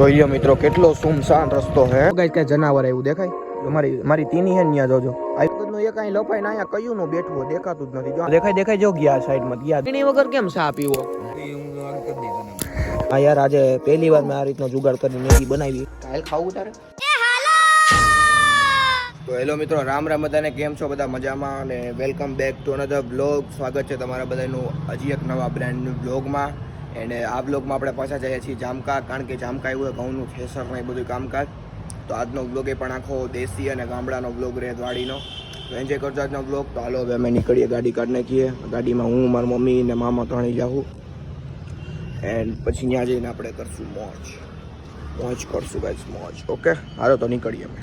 જોઈએ મિત્રો કેટલો સુમસાન રસ્તો હે. ગાઈસ કઈ જનાવર એવું દેખાય? મારી મારી તીની હે ન્યા ત્યાં જોજો. આ વખતનું એક અહીં લપાઈને અહીંયા કયું નું બેઠું હોય, દેખાતું જ નથી. જો દેખાય દેખાય જો ગયા સાઈડમાં ગયા તીની વગર કેમ ચા પીવો? હા યાર આજે પહેલી વાર મેં આ રીતનો જુગાડ કરીને મેગી બનાવી. કાલ ખાવું તારે? તો હેલો મિત્રો રામ રામ બધાને કેમ છો બધા? મજામાં અને welcome back to another blog. સ્વાગત છે તમારા બધાનું હજી એક નવા બ્રાન્ડ બ્લોગમાં એન્ડ આ બ્લોગમાં આપણે પાછા જઈએ છીએ જામકા કારણ કે જામકા એવું ઘઉંનું થેસર ને એ બધું કામકાજ. તો આજનો બ્લોગ એ પણ આખો દેશી અને ગામડાનો બ્લોગ રહે વાડીનો તો એન્જોય કરજો આજનો બ્લોગ તો હાલો હવે અમે નીકળીએ ગાડી કાઢ નાખીએ ગાડીમાં હું, મારી મમ્મી ને મામા ત્રણેય જાઉં એન્ડ પછી ત્યાં જઈને આપણે કરશું મોજ. મોજ કરશું ગાઈસ મોજ. ઓકે હાલો તો નીકળીએ અમે.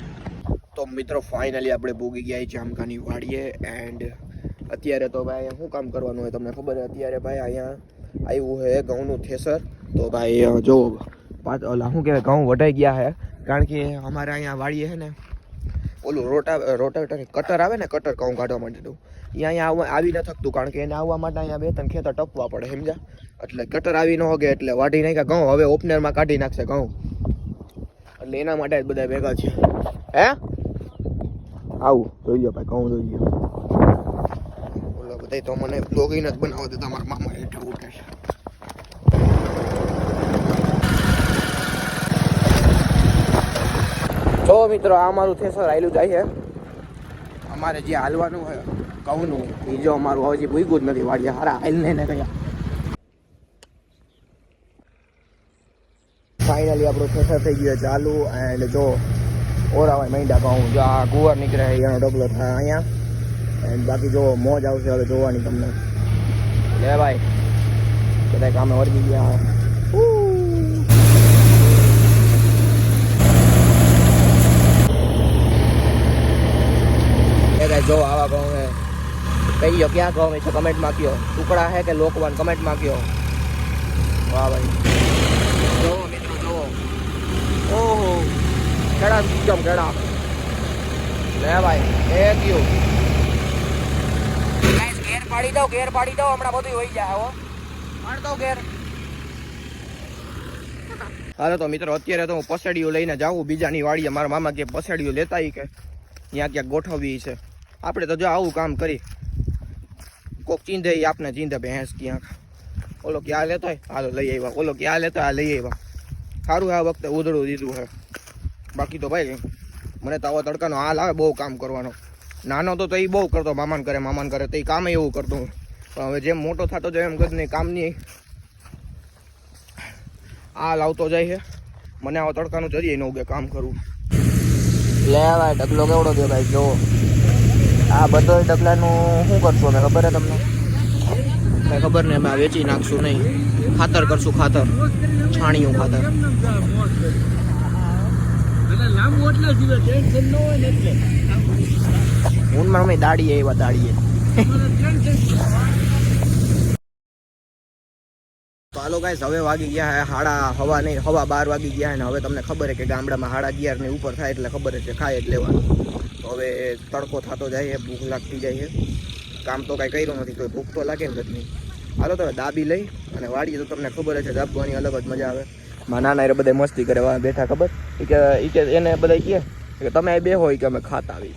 તો મિત્રો ફાઇનલી આપણે ભોગી ગયા જામકાની વાડીએ. એન્ડ અત્યારે તો ભાઈ શું કામ કરવાનું હોય તમને ખબર અત્યારે ભાઈ અહીંયા આવ્યું છે ઘઉંનું થેસર. તો ભાઈ જો ઓલા શું કહેવાય, ઘઉં વઢાઈ ગયા છે કારણ કે અમારે અહીંયા વાડીએ છે ને, ઓલું રોટા રોટાવેટર કટર આવે ને, કટર ઘઉં કાઢવા માટેનું એ અહીંયા આવ- ન થકતું, કારણ કે એને આવવા માટે અહીંયા બે ત્રણ ખેતર ટપવા પડે સમજા એટલે કટર આવી ન હોગે, એટલે વાઢી નાખ્યા, ઘઉં હવે ઓપનરમાં કાઢી નાખશે ઘઉં. એટલે એના માટે જ બધા ભેગા છે. હે? આવું, જોઈ લો ભાઈ, ઘઉં જોઈ લો બધા તો મને બ્લોગિંગ જ બનાવો દેતા તમારા મામા હેઠે જો મિત્રો, આ અમારું થેસર આવેલું જાય છે. અમારે જે હાલવાનું હોય કહુંનું એ જો અમારું હજી ભૂગ્યું જ નથી, વાડીએ હારા હાલ ને કયા. ફાઇનલી આપણું થેસર થઈ ગયું ચાલુ એન્ડ જો ઓરાવાય મૈંડા ઘઉં જો આ કુંવર નીકળે એનો ડબલો થાય અહીંયા. એન્ડ બાકી જો મોજ આવશે હવે જોવાની તમને. લે ભાઈ બધા કામે વળગી ગયા. એ જો આવા ઘઉં હે કહી ગયો ક્યાં ઘઉં છે કમેન્ટમાં કયો. ટુકડા હે કે લોકવાન? કમેન્ટમાં કયો. વાહ ભાઈ. જો મિત્રો જો ઓહો. કેળા એકદમ કેળા લે ભાઈ, એ કયું. ઘેર પાડી દો, ઘેર પાડી દો, હમણાં બધું હોઈ જાય, હો. પાડ દો ઘેર. હાલો તો મિત્રો, અત્યારે તો હું પસેડીઓ લઈને જાઉં, બીજાની વાડીએ મારા મામા કે પસેડીઓ લેતા કે ત્યાં ક્યાંક ગોઠવવી છે. આપણે તો જો આવું કામ કરી. કોક ચીંધે આપણે ચીંધે ભેંસ ક્યાંક ઓલો ક્યાં લેતો હોય? હાલો લઈ આવ્યા. ઓલો ક્યાં લેતો આ લઈ આવ્યા. સારું આ વખતે ઉધડું દીધું છે બાકી તો ભાઈ, મને તો આવા તડકાનો હાલ આવે બહુ કામ કરવાનો. નાનો તો એ બહુ કરતો, મામાન કરે મામાન કરે તો એ કામ એવું કરતો પણ હવે જેમ મોટો થતો જાય એમ નહીં કામની હાલ આવતો જાય છે મને આવા તડકાનું જરીએ ન ઉગે કામ કરવું લે ભાઈ ડગલો કેવડો દે ભાઈ જો આ બધો ડગલાનું શું કરશું અમે? ખબર હે તમને? મેં ખબર ને અમે વેચી નાખશું નહીં. ખાતર કરશું ખાતર. છાણિયું ખાતર. હું અમે દાડીએ એવા દાડીએ. ચાલો ગાઈસ હવે વાગી ગયા હે હાડા હવા નહીં હવા બાર વાગી ગયા હે ને હવે તમને ખબર છે કે ગામડામાં હાડા અગિયારની ઉપર થાય એટલે ખબર હે છે ખાય જ લેવાનું. તો હવે તડકો થતો જાય છે, ભૂખ લાગતી જાય છે. કામ તો કાંઈ કર્યું નથી તો ભૂખ તો લાગે ને નહીં હાલો તો દાબી લઈ અને વાડીએ તો તમને ખબર છે, દાબવાની અલગ જ મજા આવે. મારા નાના એ બધા મસ્તી કરે બેઠા ખબર? કે કે એને બધા કહે કે તમે બે હોય કે અમે ખાતા આવી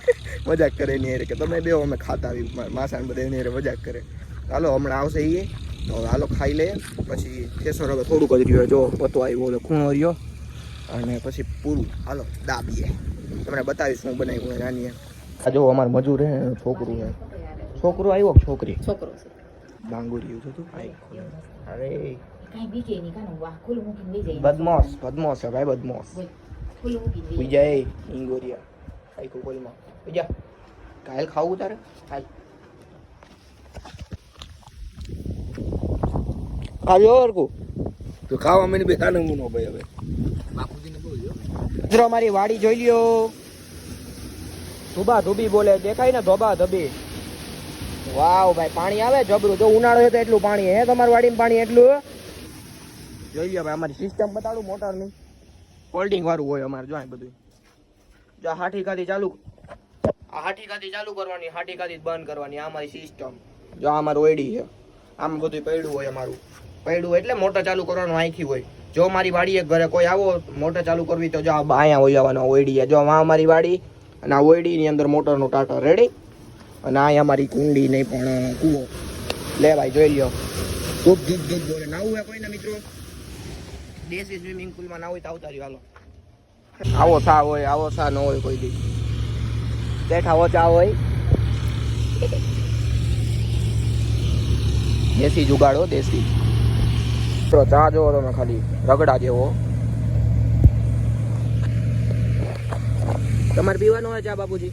મજાક કરે એની હારે કે તમે બે અમે ખાતા આવી માસા બધા એની અરે મજાક કરે. હાલો, હમણાં આવશે એ તો હાલો ખાઈ લઈએ પછી કેસર હવે થોડુંક જ રહ્યો. જો પતો આવ્યો ખૂણો રહ્યો. અને પછી પૂરું. હાલો, દાબીએ. તમને બતાવીશ હું બનાવ્યું નાની આ જો અમારે મજૂર હે છોકરું હે. છોકરો આવ્યો છોકરી? છોકરો છે. બાંગુરિયું છે તું આઈ ખોલે. અરે. બીજે બદમાશ બદમાશ ભાઈ બદમાશ. બીજા વિજય ઇંગોરિયા આઈ કોલમાં વિજા કાલ ખાવું તારે? હાલ. ખાજો હરકુ તો ખાવા મને બે તાને મુનો ભાઈ હવે. મિત્રો મારી વાડી જોઈ લ્યો. ધોબા ધોબી બોલે, દેખાય ને ધોબા ધોબી. વાવ ભાઈ, પાણી આવે? જબરું. જો ઉનાળો છે તો એટલું પાણી હે તમારી વાડીમાં પાણી એટલું? જોઈ લ્યો ભાઈ અમારી સિસ્ટમ બતાડું મોટરની. હોલ્ડિંગ વાળું હોય અમારે, જો બધું જો હાઠી હાથી ચાલુ. આ હાઠી ખાતી ચાલુ કરવાની, હાઠી ખાતી બંધ કરવાની, આ અમારી સિસ્ટમ જો અમારું ઓયડી છે. આમ બધું પડ્યું હોય અમારું. પડ્યું એટલે મોટર ચાલુ કરવાનું આખી હોય. જો મારી વાડીએ ઘરે કોઈ આવો, મોટર ચાલુ કરવી તો જો આ અહીંયા હોય આવવાનો ઓયડી જો આ મારી વાડી અને આ ઓયડીની અંદર મોટરનો ટાટર રેડી. અને અહીંયા અમારી કુંડી નહીં પણ કૂવો. લે ભાઈ, જોઈ લ્યો. ધૂપ ધૂપ ધૂપ બોલે નાવું હે કોઈને મિત્રો? દેશી સ્વિમિંગ પુલમાં ના હોય તો આવતા રહ્યો. હાલો. આવો સા હોય, આવો સા, ન હોય કોઈ દી. બેઠા ચા હોય. દેશી જુગાડો, દેશી. તો ચા જોવો તમે ખાલી રગડા જેવો. તમારે પીવાનો હોય ચા બાપુજી?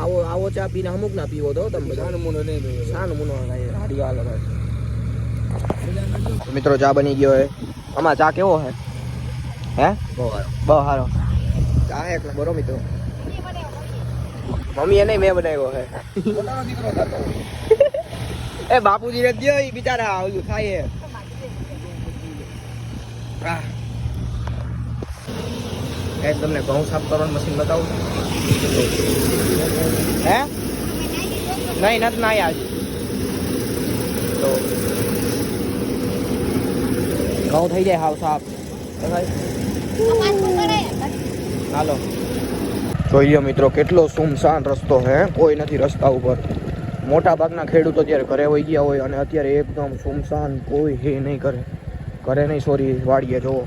આવો આવો ચા પીને અમુક ના પીવો તો તમે બધા. નમૂનો નહીં ભાઈ શાનું મુનો ભાઈ હારી હાલો ભાઈ મિત્રો ચા બની ગયો હે. આમાં ચા કેવો હે? હે? બહુ સારો બહુ સારો ચા હે એટલે બરો મિત્રો. મમ્મી એને મેં બનાવ્યો હે. પોતાનો દીકરો. થતો એ બાપુજી ને દ્યો ઈ બિચારા ઓલું થાય આહ. તમને ઘઉં સાફ કરવાનું મશીન બતાવું હે? નહીં, નથી, ના આજ તો ઘઉં થઈ જાય હાવ સાફ. હાલો. જોઈએ મિત્રો કેટલો સુમસાન રસ્તો હે? કોઈ નથી રસ્તા ઉપર. મોટા ભાગના ખેડૂતો અત્યારે ઘરે વહી ગયા હોય અને અત્યારે એકદમ સુમસાન કોઈ હે નહીં કરે. ઘરે નહીં સોરી વાડીએ જોવો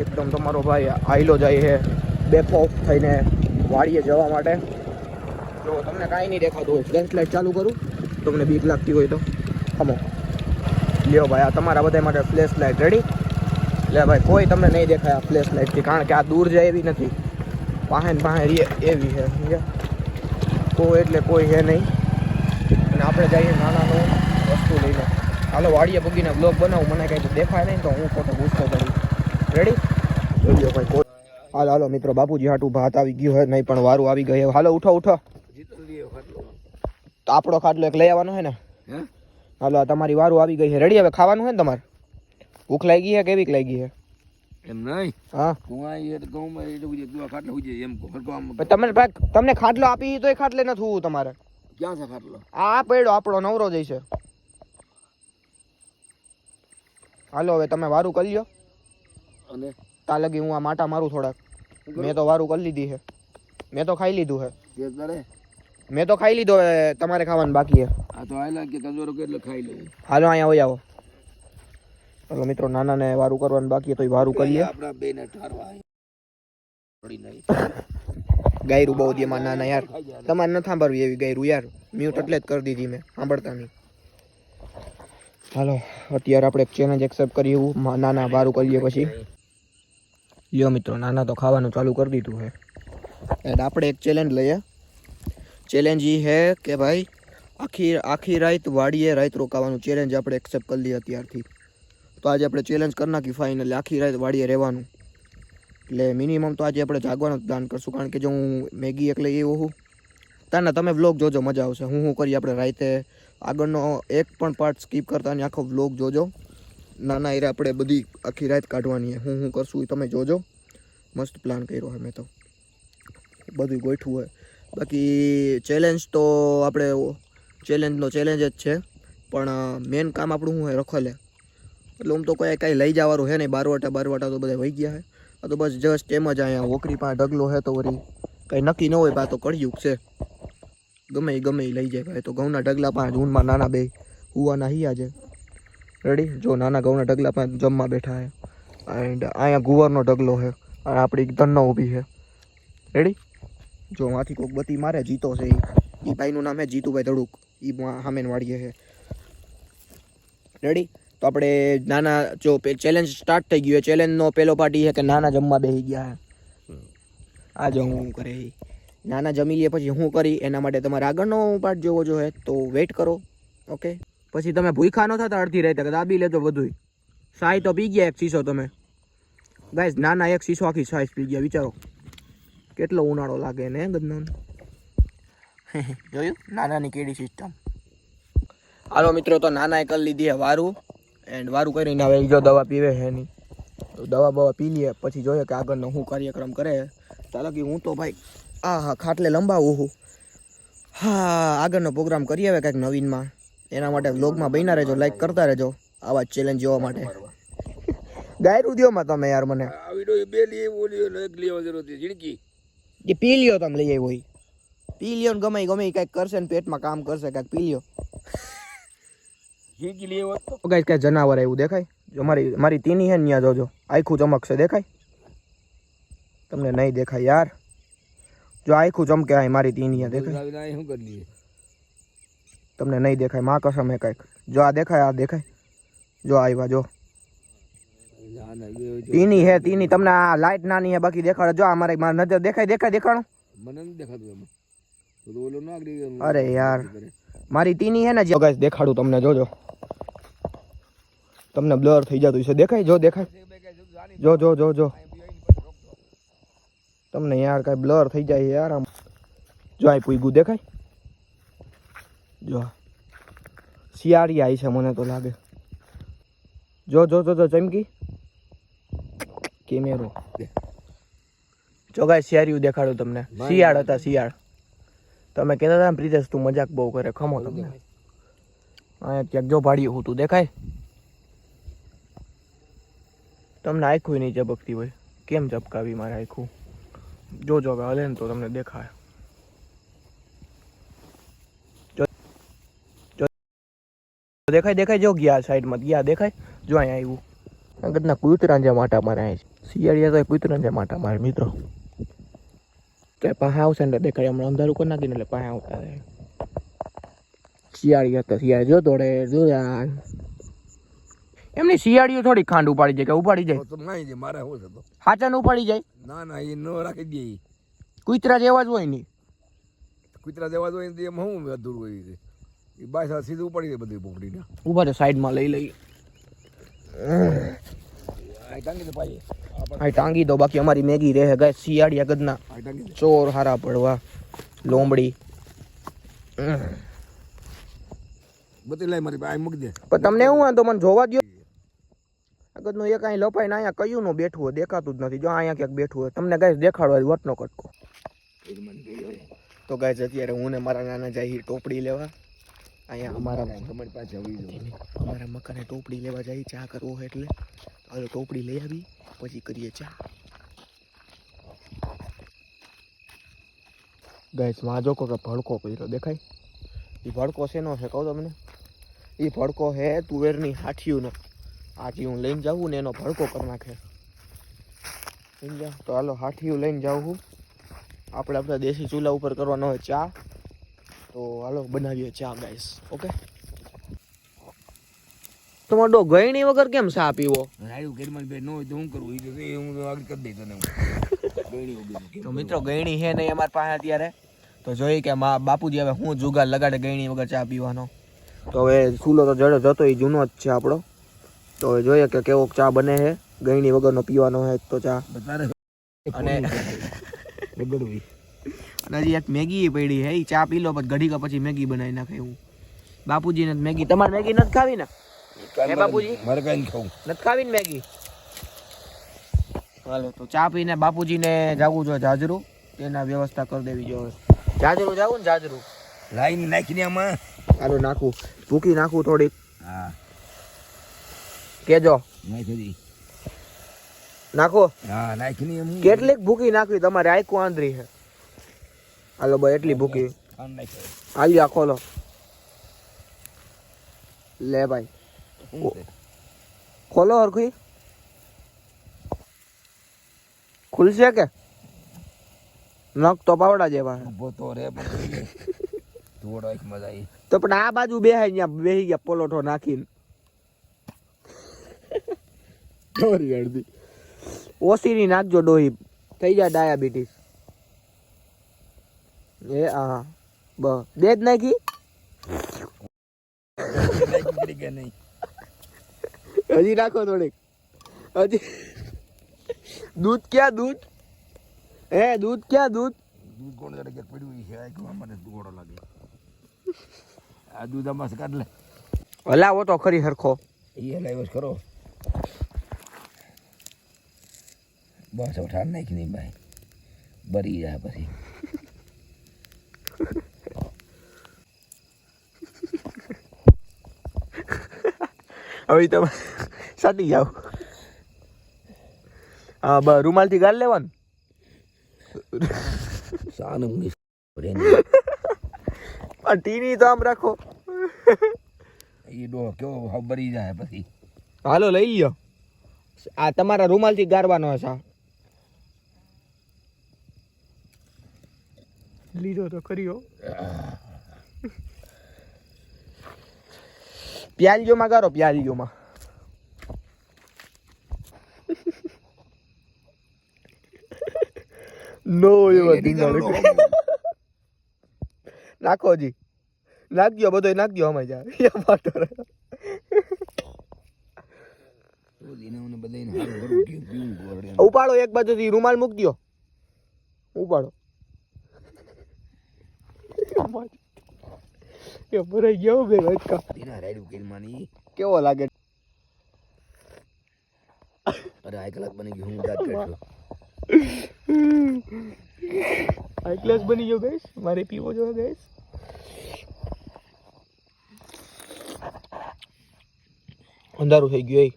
એકદમ તમારો ભાઈ આયલો જાય છે. ઓફ થઈને વાડીએ જવા માટે. જો તમને કાંઈ નહીં દેખાતું હોય ફ્લેશ લાઇટ ચાલુ કરું. તમને બીક લાગતી હોય તો ખમો લ્યો ભાઈ, આ તમારા બધા માટે ફ્લેશ લાઇટ રેડી લે ભાઈ, કોઈ તમને નહીં દેખાય આ ફ્લેશ લાઇટથી કારણ કે આ દૂર જાય એવી નથી. ને પાસે રીએ એવી છે, સમજ્યા? કોઈ એટલે કોઈ છે નહીં. અને આપણે જઈએ નાનાનું વસ્તુ લઈને. હાલો વાડીએ પગીને બ્લોગ બનાવું. મને કંઈ દેખાય નહીં તો હું ફોટો પૂછતો કરું રેડી જોઈ ભાઈ કોઈ હાલો હાલો મિત્રો બાપુજી હાટું ભાત આવી ગયું હોય નહીં પણ વારું આવી ગયું હાલો ઉઠો ઉઠો. તો આપણો ખાટલો એક લઈ આવવાનો છે ને? હે? હાલો તમારી વારું આવી ગઈ છે. રેડી હવે? ખાવાનું હોય ને તમારે? ભૂખ લાગી છે કેવી લાગી ગઈ એમ નહીં? હા. હું તમને ખાટલો આપી તો એ ખાટલે નથી તમારે. ક્યાં છે ખાટલો? આ પડ્યો આપણો નવરો જઈશે હાલો હવે તમે વારું કરી લ્યો. અને? તા લગી હું આ માટા મારું થોડાક. મેં તો વારું કરી લીધી છે. મેં તો ખાઈ લીધું છે. મેં તો ખાઈ લીધો હવે તમારે ખાવાનું બાકી છે. આ તો આયલા કે કંદોરો કેટલો ખાઈ લે. હાલો અહીંયા હોય આવો. હાલો મિત્રો નાનાને વારું કરવાનું બાકી તો વારું કરીએ. આપણા બે ને ઠારવા ગાયરું બહુ દીમાં નાના યાર. તમારે ન સાંભળવી એવી ગાયરું યાર. મ્યુટ એટલે જ કરી દીધી મેં સાંભળતા નહીં. હાલો, અત્યારે આપણે એક ચેલેન્જ એક્સેપ્ટ કરી એવું. નાના બારું કરીએ પછી. લ્યો મિત્રો, નાના તો ખાવાનું ચાલુ કરી દીધું હે. એન્ડ આપણે એક ચેલેન્જ લઈએ. ચેલેન્જ એ હે કે ભાઈ, આખી આખી રાત વાડીએ રાત રોકાવાનું. ચેલેન્જ આપણે એક્સેપ્ટ કરી લઈએ અત્યારથી. તો આજે આપણે ચેલેન્જ કરી નાખી ફાઇનલી આખી રાત વાડીએ રહેવાનું. એટલે મિનિમમ તો આજે આપણે જાગવાનું પ્લાન કરશું, કારણ કે જો હું મેગી એક લઈ હું તાના, તમે વ્લોગ જોજો, મજા આવશે. હું શું કરીએ આપણે રાતે આગળનો એક પણ પાર્ટ સ્કીપ કરતા અને આખો વ્લોગ જોજો. નાના એરે આપણે બધી આખી રાત કાઢવાની છે. હું શું કરશું એ તમે જોજો. મસ્ત પ્લાન કર્યો છે મેં તો. બધું ગોઠવું હોય. બાકી ચેલેન્જ તો આપણે ચેલેન્જનો ચેલેન્જ જ છે. પણ મેન કામ આપણું શું હોય? રખલે એટલે હું તો કોઈ કાંઈ લઈ જવાનું છે નહીં. બારવાટા બારવાટા તો બધા વહી ગયા છે. તો બસ જસ્ટ એમ જ અહીંયા વોકરી પાસે ઢગલો હે તો વળી કંઈ નક્કી ન હોય પા તો કળિયુગ છે. ગમે એ ગમે એ લઈ જાય. ભાઈ તો ઘઉંના ઢગલા પાંચ, ઊનમાં નાના બે હુવાના હિયા છે રેડી જો નાના ઘઉંના ઢગલા પાંચ જમવા બેઠા છે એન્ડ અહીંયા ગુવારનો ઢગલો છે અને આપણી ધનનો ઊભી છે રેડી જો આથી કોઈક બતી મારે જીતો છે એ ભાઈનું નામ છે જીતુભાઈ ધડુક. એ હામેન વાળીએ છે રેડી તો આપણે નાના જો ચેલેન્જ સ્ટાર્ટ થઈ ગયું ચેલેન્જનો પહેલો પાર્ટી છે કે નાના જમવા બેસી ગયા છે આજે હું કરે. નાના જમી લઈએ પછી હું કરી, એના માટે તમારે આગળનો પાર્ટ જોવો જોઈએ તો વેઇટ કરો ઓકે પછી તમે ભૂખા ન થતા અડધી રહેતા કે દાબી લેજો બધુંય. સાઈ તો પી ગયા એક શીશો તમે. ગાઈસ નાના એક શીશો આખી સાઈઝ પી ગયા, વિચારો. કેટલો ઉનાળો લાગે ને ગદનો જોયું? નાનાની કેડી સિસ્ટમ હાલો મિત્રો, તો નાનાએ કરી લીધી છે વારું એન્ડ વારું કરીને હવે જો દવા પીવે હે નહીં. તો દવા બવા પી લઈએ પછી જોઈએ કે આગળનો શું કાર્યક્રમ કરે ચાલો કે હું તો ભાઈ આ હા ખાટલે લંબાવું છું હા આગળનો પ્રોગ્રામ કરી આવે કંઈક નવીનમાં. એના માટે વ્લોગમાં બન્યા રહેજો લાઈક કરતા રહેજો આવા ચેલેન્જ જોવા માટે. ગાયરું દો માં તમે યાર મને. આ વિડિયો બે લઈ જરૂર એ પી લ્યો તમે લઈ આવ્યો હોય પી લ્યો ને ગમે ગમે કાંઈક કરશે ને પેટમાં કામ કરશે કાંઈક પી લ્યો ઝીણકી લઈ આવ્યો તો? ગાઈસ કાંઈ જનાવર એવું દેખાય? જો મારી મારી તીની હે ને ત્યાં જોજો. આખું ચમકશે દેખાય? તમને નહીં દેખાય યાર. જો આખું ચમકે આ મારી તીની દેખાય શું કરી દઈએ તમને નહીં દેખાયમાં કસમ હે કાંઈક જો આ દેખાય આ દેખાય જો આવ્યા જો. તીની હે તીની તમને આ લાઈટ નાની હે બાકી દેખાડે જો આ મારે મારી નજર દેખાય દેખાય દેખાણું મને નથી દેખાતું. અરે યાર. મારી તીની હે ને જો ગાઈસ દેખાડું તમને જોજો તમને બ્લર થઈ જતું છે દેખાય જો દેખાય જો જો જો જો તમને યાર કાંઈ બ્લર થઈ જાય યાર આમ. જો આ પૂગું દેખાય? જો શિયાળી આવી છે મને તો લાગે. જો જો જો જો ચમકી. કેમેરો. જો ગાય શિયાળીયું દેખાડું તમને. શિયાળ હતા શિયાળ. તમે કહેતા હતા પ્રિતેશ તું મજાક બહુ કરે. ખમો તમને. અહીંયા ક્યાંક જો ભાડ્યું હું તું દેખાય? તમને આખું નહીં ઝબકતી હોય. કેમ ઝબકાવી મારે આખું? જોજો હવે હલે ને તો તમને દેખાય. દેખાય દેખાય, જો ગયા સાઈડમાં, ગયા દેખાય? જો અહીંયા આવ્યું. આગળના કૂતરા માટા મારે અહીં શિયાળિયા તો કૂતરા જે માટા મારે, મિત્રો. તો પાસે આવશે ને દેખાય, હમણાં અંધારું કરી નાખીને એટલે પાસે આવતા શિયાળી હતા શિયાળી જો દોડે, જો યાર. એમની શિયાળીઓ થોડી ખાંડ ઉપાડી જાય કે ઉપાડી જાય? તો નાઈ છે મારે થતો હાચાને ઉપાડી જાય? ના ના એ ન રાખી દે કુતરા જેવા જ હોય નહીં જેવા જ હોય ને એમ હું અધૂરું હોય છે એ બાય સાથે સીધું ઉપાડી દે બધી પોપડીને. ઊભા છે સાઈડમાં લઈ લઈ આ ટાંગી દે આ ટાંગી દો બાકી અમારી મેગી રહે ગાય શિયાળી ગદના. આ ટાંગી ચોર હારા પડવા લોમડી. બધી લાઈ મારી ભાઈ મૂકી દે. પણ તમને એવું હોય તો મને જોવા દો આગળનું એક અહીં લપાઈને અહીંયા કયું નું બેઠું હોય દેખાતું જ નથી. જો અહીંયા ક્યાંક બેઠું હોય તમને ગાય દેખાડવા વટનો કટકો. તો ગાય અત્યારે હું ને મારા નાના જાય ટોપડી લેવા. અહીંયા અમારા તમારી પાસે આવી. અમારા મકાને ટોપડી લેવા જાય ચા કરવો હોય એટલે. હવે ટોપડી લઈ આવી પછી કરીએ ચા. ગાયમાં જો કે ભડકો પડ્યો દેખાય? એ ભડકો શેનો છે કહું તમને? એ ભડકો હે તુવેરની હાથીઓનો આજે હું લઈને જાઉં ને એનો ભડકો કરી નાખે. સમજ્યા તો હાલો હાથીયું લઈને જાઉં હું. આપણે આપણે દેશી ચૂલા ઉપર કરવાનો હોય ચા. તો હાલો બનાવીએ ચા ગાઈસ ઓકે? તમારો ડો ગયણી વગર કેમ ચા પીવો? રાયુ ઘરમાં બે ન હોય તો હું કરવું એ હું આગળ કરી દઈ તને. ગયણી તો મિત્રો ગયણી હે નહીં અમારી પાસે અત્યારે. તો જોઈ કે મા બાપુજી હવે હું જુગાર લગાડે ગયણી વગર ચા પીવાનો. તો હવે ચૂલો તો જડો જતો એ જૂનો જ છે આપણો. તો જોઈએ કે કેવો ચા બને છે. ગયણી વગરનો પીવાનો હે તો ચા. અને અને હજી એક મેગી પડી હે ચા પી લો પછી ઘડી પછી મેગી બનાવી નાખે એવું. બાપુજીને મેગી. તમારે મેગી નથી ખાવી ને? હે બાપુજી? મારે કઈ ખાવું. નથી ખાવી ને મેગી? હાલો તો ચા પીને બાપુજીને જાવું જોઈએ જાજરું. તેના વ્યવસ્થા કરી દેવી જોઈએ જાજરું જાવું ને જાજરું. લાઈન નાખીને આમાં. હાલો નાખું. ભૂકી નાખું થોડીક. હા. કેજો. નાખો. હા કેટલીક ભૂકી નાખવી તમારે આખું આંધરી છે. હાલો ભાઈ એટલી ભૂકી. હાલ્યા ખોલો. લે ભાઈ. ખોલો હરખી ખુલશે કે? નખ તો પાવડા જેવા તો રે પણ થોડો એક મજા આવી તો પણ આ બાજુ બેહાય અહીંયા બેહી ગયા પોલોઠો નાખીને. ડોરી અડધી. ઓસીની નાખજો ડોહી થઈ જાય ડાયાબિટીસ. એ હા બ બે જ નાખી. હજી રાખો થોડીક. હજી. દૂધ ક્યાં દૂધ? હે દૂધ ક્યાં દૂધ? દૂધ કોણ જાણે કે પડ્યું છે આ કે મને દોડો લાગે. આ દૂધ અમાસ કાઢ લે. હલાવો તો ખરી હરખો. એ હલાવ્યો ખરો. બસ ઠાર નાખી નહીં ભાઈ. બરી જાય પછી. હવે તમે સાટી જાઓ. હા બ રૂમાલથી ગાળ લેવાનું? સાનું પણ ટીની તો આમ રાખો. એ ડો કેવો બરી જાય પછી. હાલો લઈ લ્યો. આ તમારા રૂમાલથી ગારવાનો હશે. લીધો તો કર્યો. પ્યાલીઓમાં ગારો પ્યાલીઓમાં. નો એવા ધીંગાણ નાખો જી નાખજો બધો નાખજો અમે જાય પાટો એને બધાને હારું હારું પીવું પીવું ગોળે ઉપાડો એક બાજુથી રૂમાલ મૂક દો ઉપાડો. એ ભરાઈ ગયો બે વાટકા એના રાયડું કેલમાંની કેવો લાગે? અરે આ કલાક બની ગયું હું દાંત કાઢ્યો. હાઈ ક્લાસ બની ગયો ગાઈસ મારે પીવો જોઈએ ગાઈસ અંધારું થઈ ગયું એ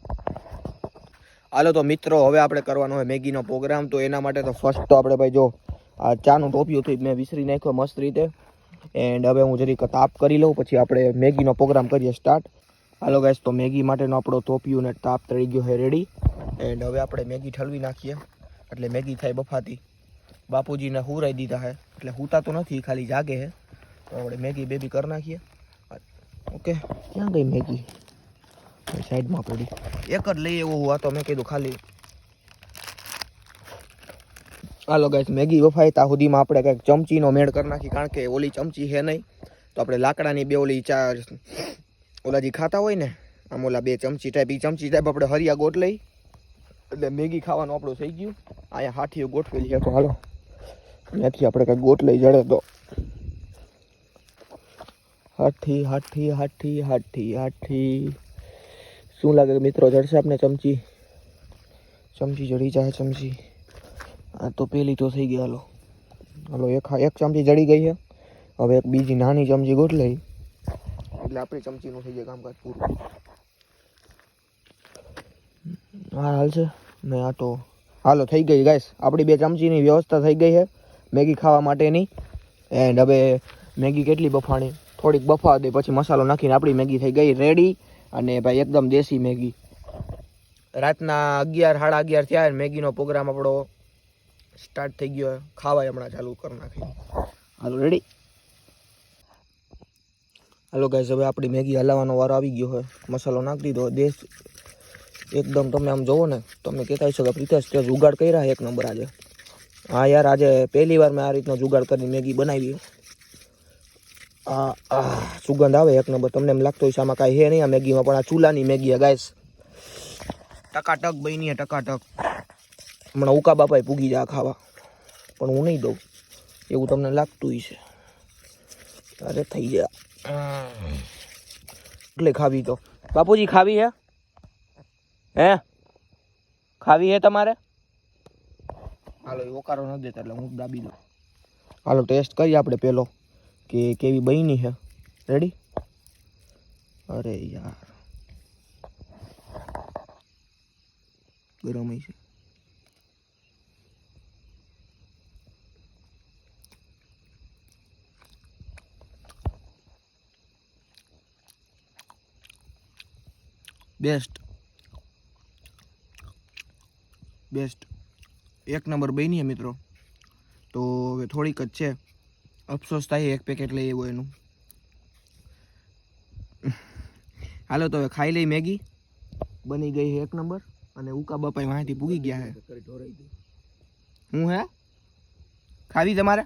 હાલો તો મિત્રો હવે આપણે કરવાનો હોય મેગીનો પ્રોગ્રામ તો એના માટે તો ફર્સ્ટ તો આપણે ભાઈ જો આ ચાનું ટોપિયું હતું મેં વિસરી નાખ્યો મસ્ત રીતે. એન્ડ હવે હું જરીક તાપ કરી લઉં, પછી આપણે મેગીનો પ્રોગ્રામ કરીએ સ્ટાર્ટ હાલો ગાઈસ તો મેગી માટેનો આપણો તોપિયું ને તાપ તળી ગયો છે રેડી એન્ડ હવે આપણે મેગી ઠલવી નાખીએ. એટલે મેગી થાય બફાતી. બાપુજીને હુરાઈ દીધા હે એટલે હુતા તો નથી, ખાલી જાગે હે તો આપણે મેગી બેબી કરી નાખીએ. ઓકે ક્યાં ગઈ મેગી? સાઈડમાં પડી. એક જ લઈ એવો હું તો મેં કીધું ખાલી હાલો ગાઈસ મેગી વફાય ત્યાં સુધીમાં આપણે કંઈક ચમચીનો મેળ કરી નાખી, કારણ કે ઓલી ચમચી છે નહીં. તો આપણે લાકડાની બે ઓલી ચાર ઓલા જે ખાતા હોય ને, આમ ઓલા બે ચમચી ટાઈપ એ ચમચી ટાઈપ આપણે હરિયા ગોટ લઈ. એટલે મેગી ખાવાનું આપણું થઈ ગયું. અહીંયા હાથીઓ ગોઠવેલી છે, તો હાલો. ત્યાંથી આપણે કંઈક ગોટ લઈ જડે તો. હાથી હાથી હાથી હાથી હાથી. શું લાગે મિત્રો, જડશે આપણે ચમચી? ચમચી જડી જાય, ચમચી. આ તો પેલી તો થઈ ગઈ, હાલો. હાલો, એક એક ચમચી જડી ગઈ છે. હવે એક બીજી નાની ચમચી ગોઠ લઈ એટલે આપણી ચમચીનું થઈ જાય કામકાજ પૂરું. હા હાલ છે. ને આ તો હાલો, થઈ ગઈ. ગાઈસ, આપણી બે ચમચીની વ્યવસ્થા થઈ ગઈ છે. મેગી ખાવા માટેની એન્ડ હવે મેગી કેટલી બફાણી? થોડીક બફા દે, પછી મસાલો નાખીને આપણી મેગી થઈ ગઈ રેડી. અને ભાઈ, એકદમ દેશી મેગી. રાતના અગિયાર, સાડા અગિયાર થયા મેગીનો પ્રોગ્રામ આપણો સ્ટાર્ટ થઈ ગયો ખાવાય હમણાં ચાલુ કરી નાખી. હાલો રેડી હાલો ગાઈસ હવે આપણી મેગી હલાવવાનો વારો આવી ગયો હોય મસાલો નાખી દીધો. દેશ, એકદમ તમે આમ જોવો ને, તમે કહેતા હશો કે પ્રિતેશ તે જુગાડ કર્યા એક નંબર આજે. હા યાર, આજે પહેલી વાર મેં આ રીતનો જુગાડ કરી મેગી બનાવી આ સુગંધ આવે એક નંબર. તમને એમ લાગતો હોય આમાં કાંઈ હે નહીં આ મેગીમાં, પણ આ ચૂલાની મેગી ગાઈસ ટકાટક બની ટકાટક. હમણાં ઉકા બાપાએ પૂગી જાય ખાવા. પણ હું નહીં દઉં. એવું તમને લાગતું છે અરે થઈ જા એટલે ખાવી તો. બાપુજી ખાવી હે? હે? ખાવી હે તમારે? હાલો એ ઓકારો ન દેતા એટલે હું દાબી દઉં. હાલો ટેસ્ટ કરીએ આપણે પેલો. કે કેવી બની છે રેડી અરે યાર. ગરમ છે બેસ્ટ. બેસ્ટ. એક નંબર બની મિત્રો. તો હવે થોડીક જ છે. અફસોસ થાય એક પેકેટ લઈ આવ્યો એનું. હાલો તો હવે ખાઈ લઈ મેગી. બની ગઈ એક નંબર. અને ઉકા બપાઈ વાંથી પૂગી ગયા હે હું હે? ખાવી તમારે?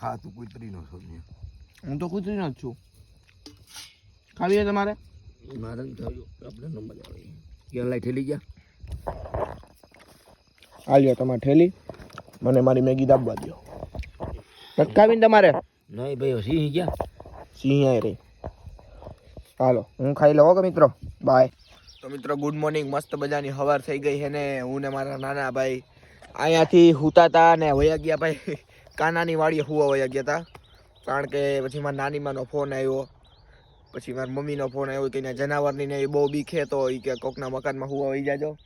ખા તું કુતરી નો સમજે હું તો કૂતરીનો જ છું. ખાવી છે તમારે? મારે થયું આપણે નંબર આવે ક્યાં લાઈ ઠેલી ગયા? હાલ્યો તમારે ઠેલી. મને મારી મેગી દાબવા દો લટકાવીને તમારે? નહીં ભાઈ સિંહ ગયા સિંહ આય રે. હાલો હું ખાઈ લઉં કે મિત્રો? બાય તો મિત્રો ગુડ મોર્નિંગ મસ્ત મજાની હવાર થઈ ગઈ છે ને. હું ને મારા નાના ભાઈ અહીંયાથી હુતા હતા ને વયા ગયા ભાઈ. કાનાની વાડીએ હુવા વયા ગયા હતા કારણ કે પછી મારા નાની માનો ફોન આવ્યો. પછી મારા મમ્મીનો ફોન આવ્યો કે જનાવરની ને એ બહુ બીખે તો એ કે કોકના મકાનમાં હુવા વહી જાજો.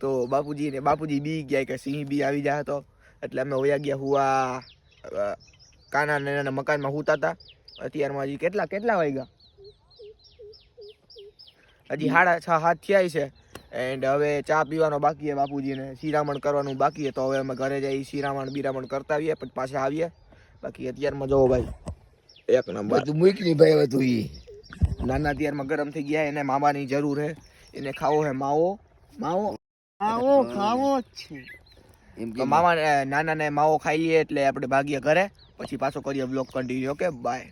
તો બાપુજી ને બાપુજી બી ગયા કે સિંહ બી આવી જાય તો એટલે અમે વયા ગયા હુવા કાના ને મકાનમાં હુતા હતા અત્યારમાં હજી કેટલા કેટલા વાગ્યા? હજી સાડા છ હાથ થયા છે. એન્ડ હવે ચા પીવાનો બાકી છે બાપુજીને. શિરામણ કરવાનું બાકી છે. તો હવે અમે ઘરે જઈ શિરામણ બિરામણ કરતા આવીએ પછી પાછા આવીએ. બાકી અત્યારમાં જોવો ભાઈ. એક નંબર. બધું મૂકી ભાઈ હવે તું ઈ. નાના અત્યારમાં ગરમ થઈ ગયા એને મામાની જરૂર હે એને ખાવો હે માવો. માવો. માવો ખાવો જ છે. એમ કે મામા નાના ને માવો ખાઈ લઈએ એટલે આપણે ભાગીએ ઘરે. પછી પાછો કરીએ બ્લોગ કન્ટિન્યુ ઓકે બાય